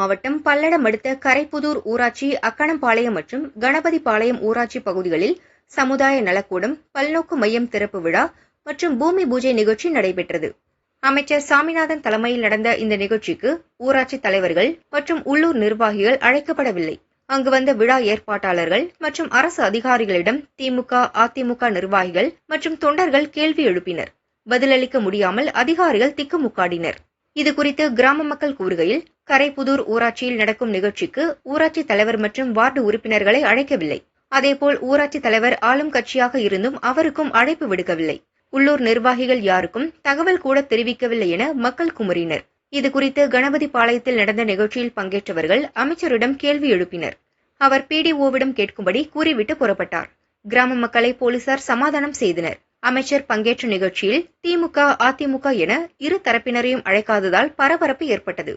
மாவட்டம் பல்லடம் அடுத்த கரைப்புதூர் ஊராட்சி அக்கணம்பாளையம் மற்றும் கணபதிபாளையம் ஊராட்சி பகுதிகளில் சமுதாய நலக்கூடம் பல்நோக்கு மையம் திறப்பு விழா மற்றும் பூமி பூஜை நிகழ்ச்சி நடைபெற்றது. அமைச்சர் சாமிநாதன் தலைமையில் நடந்த இந்த நிகழ்ச்சிக்கு ஊராட்சி தலைவர்கள் மற்றும் உள்ளூர் நிர்வாகிகள் அழைக்கப்படவில்லை. அங்கு வந்த விழா ஏற்பாட்டாளர்கள் மற்றும் அரசு அதிகாரிகளிடம் திமுக அதிமுக நிர்வாகிகள் மற்றும் தொண்டர்கள் கேள்வி எழுப்பினர். பதிலளிக்க முடியாமல் அதிகாரிகள் திக்குமுக்காடினர். இதுகுறித்து கிராம மக்கள் கூறுகையில் கரைப்புதூர் ஊராட்சியில் நடக்கும் நிகழ்ச்சிக்கு ஊராட்சி தலைவர் மற்றும் வார்டு உறுப்பினர்களை அழைக்கவில்லை. அதேபோல் ஊராட்சி தலைவர் ஆளும் கட்சியாக இருந்தும் அவருக்கும் அழைப்பு விடுக்கவில்லை. உள்ளூர் நிர்வாகிகள் யாருக்கும் தகவல் கூட தெரிவிக்கவில்லை என மக்கள் குமுறினர். இதுகுறித்து கணபதி பாளையத்தில் நடந்த நிகழ்ச்சியில் பங்கேற்றவர்கள் அமைச்சரிடம் கேள்வி எழுப்பினர். அவர் பிடிஓவிடம் கேட்கும்படி கூறிவிட்டு புறப்பட்டார். கிராம மக்களை போலீசார் சமாதானம் செய்தனர். அமைச்சர் பங்கேற்ற நிகழ்ச்சியில் திமுக அதிமுக என இரு தரப்பினரையும் அழைக்காததால் பரபரப்பு ஏற்பட்டது.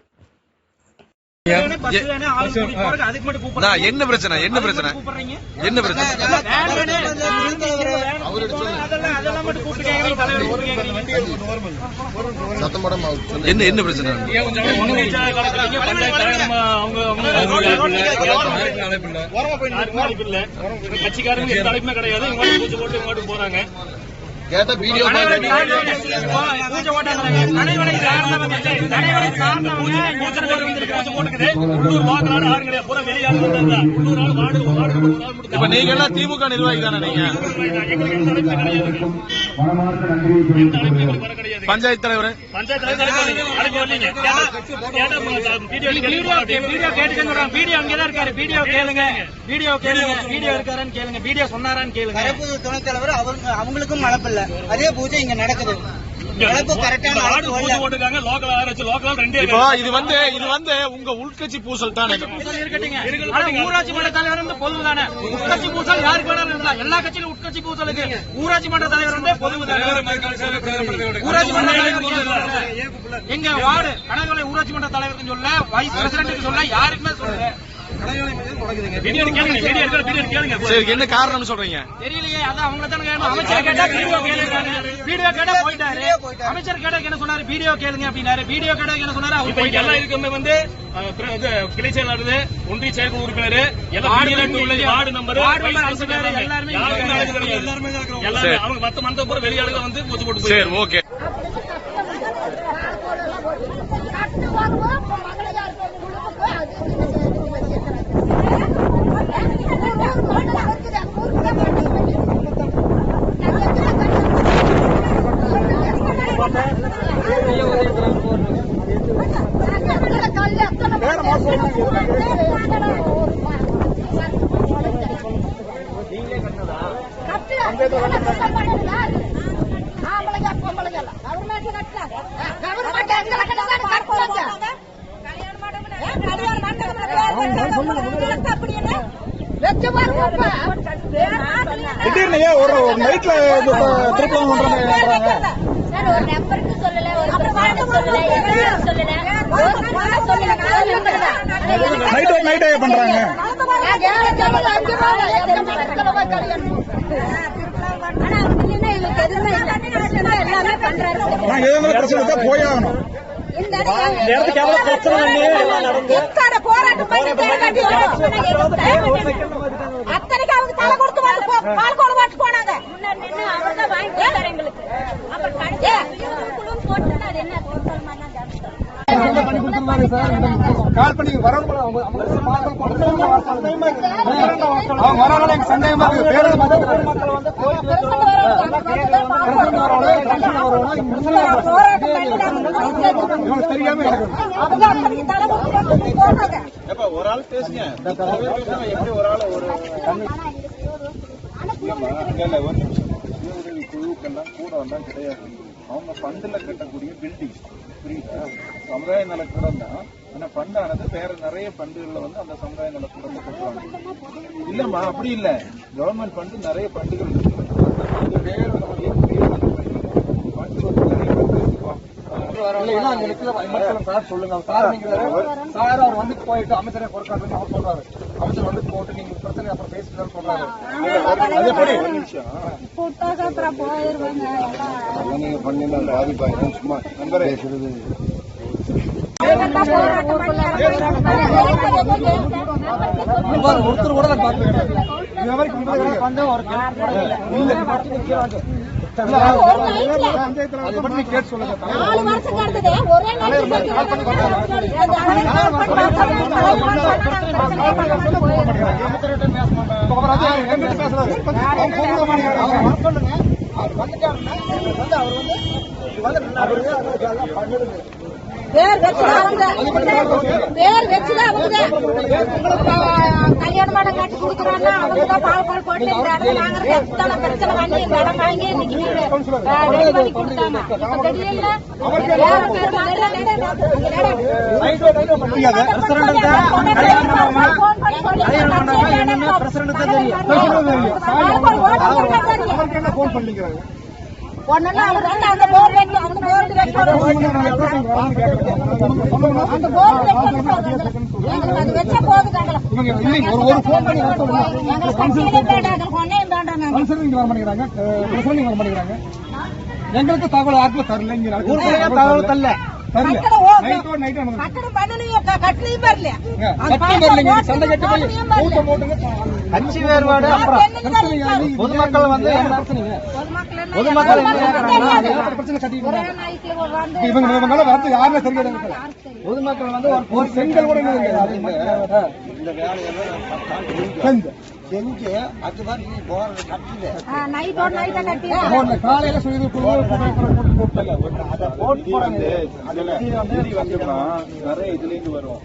என்ன பிரச்சனை என்ன பிரச்சனை? என்ன பிரச்சனை? என்ன என்ன பிரச்சனை? கட்சிக்காரங்க கிடையாது. போறாங்க. கேட்ட வீடியோ இப்ப நீங்க எல்லாம் திமுக நிர்வாகி தானே நீங்க பஞ்சாயத்து தலைவர். வீடியோ அங்கதான் இருக்காரு. வீடியோ கேளுங்க. வீடியோ கேளுங்க. வீடியோ இருக்காரான்னு கேளுங்க. வீடியோ சொன்னாரான்னு கேளுங்க. துணைத் தலைவர் அவங்க அவங்களுக்கும் மழப்பில்ல அதே பூஜை இங்க நடக்குது. இப்போ. இது வந்து இது வந்து உங்க உள்கட்சி பூசல் தானே? ஊராட்சி மன்ற தலைவர் வந்து பொது தானே? உட்கட்சி பூசல் யாருக்கு வேணாலும் எல்லா கட்சியிலும் உட்கட்சி பூசல் இருக்கு ஊராட்சி மன்ற தலைவர் வந்து பொது தானே? ஊராட்சி மன்ற தலைவர் எங்க வார்டு கனகலை ஊராட்சி மன்ற தலைவருக்கு சொல்ல வைஸ் பிரசிடண்ட்டுக்கு சொல்ல யாருக்குமே சொல்ல சரி என்ன காரணம் சொல்றீங்க? தெரியலையே அதான் அவங்கள தானே அமைச்சர் கேட்டா வீடியோ கேளுங்க. வீடியோ கேட்டா போயிட்டாரு. அமைச்சர் கேட்டா என்ன சொன்னாரு? வீடியோ கேளுங்க அப்படின்னாரு. வீடியோ கேட்டா என்ன சொன்னாரு? அவர் போய் எல்லாம் இருக்குமே வந்து கிளை செயலாளர் ஒன்றிய செயற்குழு உறுப்பினர் எல்லாம் வார்டு நம்பர். எல்லாருமே எல்லாருமே அவங்க மத்த மந்த பூரா வெளியாளுங்க வந்து பூச்சி போட்டு சரி. ஓகே. ஆம்பளைங்க பொம்பளைங்க எல்லாம் கவர்மெண்ட் எங்களை கட்டுறாங்க திடீர்னு ஒரு நைட்ல பண்றாங்க? சார் ஒரு நம்பருக்கு சொல்லல ஒரு சொல்லல நைட் நைட்டே பண்றாங்க எல்லாமே பண்றாரு. நாங்க எதுவும் பிரச்சனை போராட்டம் பண்ணி தேங்காட்டி அத்தனைக்கு அவங்க தலை கொடுத்து பால் கோலம் போட்டு போனாங்க. அவர் எங்களுக்கு. அப்புறம் போட்டு அது என்ன கால் பண்ணி வரவங்க அவங்க எனக்கு சந்தேகமா இருக்கு. தெரியாம ஒரு ஆள் பேசுங்க. எப்படி ஒரு ஆள் ஒரு இல்ல ஒரு உதவி குழுக்கெல்லாம் கூட வந்தா கிடையாது. அவங்க ஃபண்டுல கட்டக்கூடிய பில்டிங் புரியுதா சமுதாய நலக்கூடம் தான் ஆனா ஃபண்டானது வேற நிறைய ஃபண்டுகள்ல வந்து அந்த சமுதாய நலக்கூடம் கட்டுவாங்க இல்லம்மா அப்படி இல்ல கவர்மெண்ட் ஃபண்டு நிறைய ஃபண்டுகள் சொல்லுங்க சார் அவர் வந்து போயிட்டு அமைச்சரை பொறுக்காட்டுன்னு அவர் சொல்றாரு அமைச்சர் வந்து போட்டு நீங்க பிரச்சனை அப்புறம் போயிருவாங்க எல்லாம் நீங்க பண்ணி பாதிப்பாயிரும் சும்மா நம்பரே பண்ணி ஒருத்தர் கூட நான் பார்க்கல இது வரைக்கும் வந்தது கிடையாது. இல்ல அதை பத்தி நீ கேட்டு சொல்லுங்க பேர் வச்சுதான் அவங்க. பேர் வச்சுதான் அவங்க. கல்யாணம் பண்ண கட்டி கொடுக்குறோம்னா அவங்க தான் பால் பால் போட்டு இந்த இடத்துல நாங்க எத்தனை பிரச்சனை பண்ணி இந்த இடம் வாங்கி இன்னைக்கு ரெடி பண்ணி கொடுத்தாங்க இப்ப வேற பேர் போன் அவர் வந்து அந்த போர் அது வச்சா போதும் எங்களுக்கு தகவல் யாருக்கும் தரல இங்க தகவல் தரல. வரல கட்சி வேறுபாடு அப்புறம் பொதுமக்கள் வந்து பொதுமக்கள் பொதுமக்கள் வந்து ஒரு ஒரு செங்கல் கூட செஞ்சு அது மாதிரி போறது கட்டல நைட்டோட நைட்டா கட்டி. காலையில சொல்லி போட்டு போட்டு அதை போட்டு வந்து அதுல வந்துச்சுன்னா நிறைய இதுல இருந்து வரும்